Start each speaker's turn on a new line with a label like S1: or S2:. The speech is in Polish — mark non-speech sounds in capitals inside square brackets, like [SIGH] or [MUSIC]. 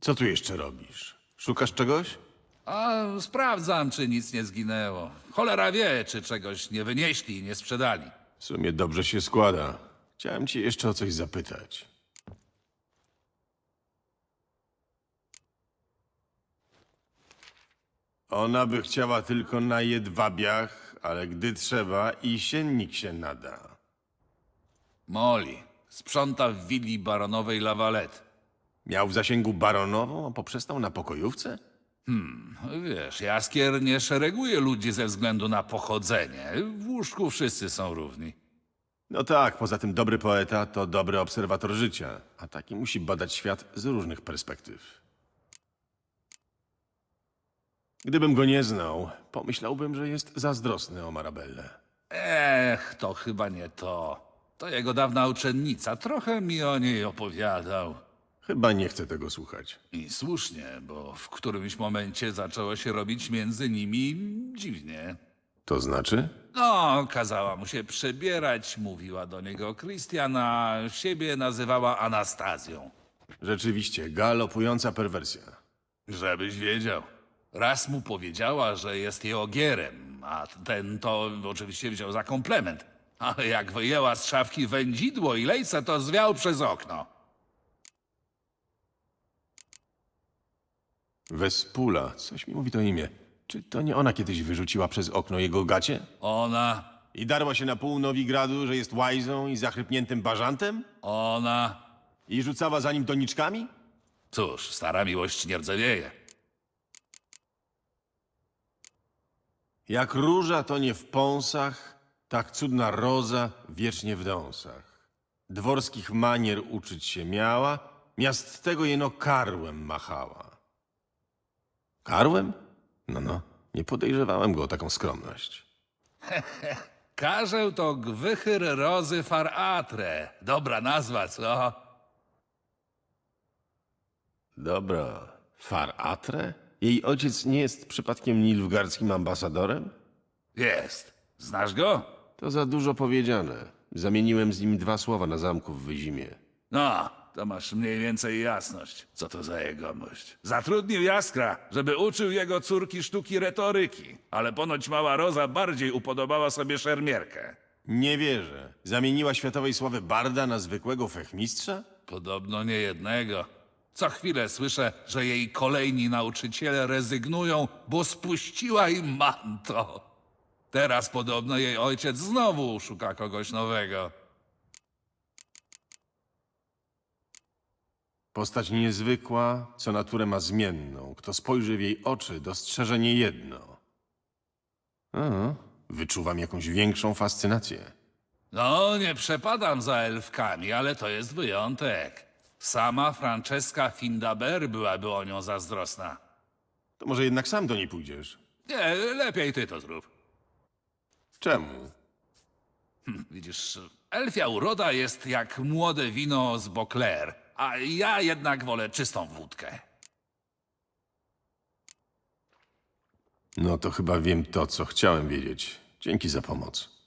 S1: Co tu jeszcze robisz? Szukasz czegoś?
S2: A sprawdzam, czy nic nie zginęło. Cholera wie, czy czegoś nie wynieśli i nie sprzedali.
S1: W sumie dobrze się składa. Chciałem cię jeszcze o coś zapytać. Ona by chciała tylko na jedwabiach, ale gdy trzeba, i siennik się nada.
S2: Molly sprząta w willi baronowej Lavalette.
S1: Miał w zasięgu baronową, a poprzestał na pokojówce?
S2: Wiesz, Jaskier nie szereguje ludzi ze względu na pochodzenie. W łóżku wszyscy są równi.
S1: No tak, poza tym dobry poeta to dobry obserwator życia, a taki musi badać świat z różnych perspektyw. Gdybym go nie znał, pomyślałbym, że jest zazdrosny o Marabellę.
S2: Ech, to chyba nie to. To jego dawna uczennica. Trochę mi o niej opowiadał.
S1: Chyba nie chcę tego słuchać.
S2: I słusznie, bo w którymś momencie zaczęło się robić między nimi dziwnie.
S1: To znaczy?
S2: No, kazała mu się przebierać, mówiła do niego Christian, a siebie nazywała Anastazją.
S1: Rzeczywiście, galopująca perwersja.
S2: Żebyś wiedział. Raz mu powiedziała, że jest jej ogierem, a ten to oczywiście wziął za komplement. Ale jak wyjęła z szafki wędzidło i lejce, to zwiał przez okno.
S1: Wespula, coś mi mówi to imię. Czy to nie ona kiedyś wyrzuciła przez okno jego gacie?
S2: Ona,
S1: I darła się na pół Nowigradu, że jest łajzą i zachrypniętym bażantem?
S2: ona...
S1: I rzucała za nim doniczkami?
S2: Cóż, stara miłość nie rdzewieje.
S1: Jak róża to nie w pąsach, tak cudna roza wiecznie w dąsach. Dworskich manier uczyć się miała, miast tego jeno karłem machała. Karłem? No, no, nie podejrzewałem go o taką skromność. [LAUGHS]
S2: Karzeł to gwychyr rozy far atre. Dobra nazwa, co?
S1: Dobra, Far Atre? Jej ojciec nie jest przypadkiem nilfgaardzkim ambasadorem?
S2: Jest. Znasz go?
S1: To za dużo powiedziane. Zamieniłem z nim dwa słowa na zamku w Wyzimie.
S2: No, to masz mniej więcej jasność, co to za jegomość. Zatrudnił Jaskra, żeby uczył jego córki sztuki retoryki, ale ponoć mała Roza bardziej upodobała sobie szermierkę.
S1: Nie wierzę. Zamieniła światowej sławy barda na zwykłego fechmistrza?
S2: Podobno nie jednego. Co chwilę słyszę, że jej kolejni nauczyciele rezygnują, bo spuściła im manto. Teraz podobno jej ojciec znowu szuka kogoś nowego.
S1: Postać niezwykła, co naturę ma zmienną. Kto spojrzy w jej oczy, dostrzeże niejedno. A, wyczuwam jakąś większą fascynację.
S2: No, nie przepadam za elfkami, ale to jest wyjątek. Sama Francesca Findaber byłaby o nią zazdrosna.
S1: To może jednak sam do niej pójdziesz?
S2: Nie, lepiej ty to zrób.
S1: Czemu?
S2: Widzisz, elfia uroda jest jak młode wino z Bocler, a ja jednak wolę czystą wódkę.
S1: No to chyba wiem to, co chciałem wiedzieć. Dzięki za pomoc.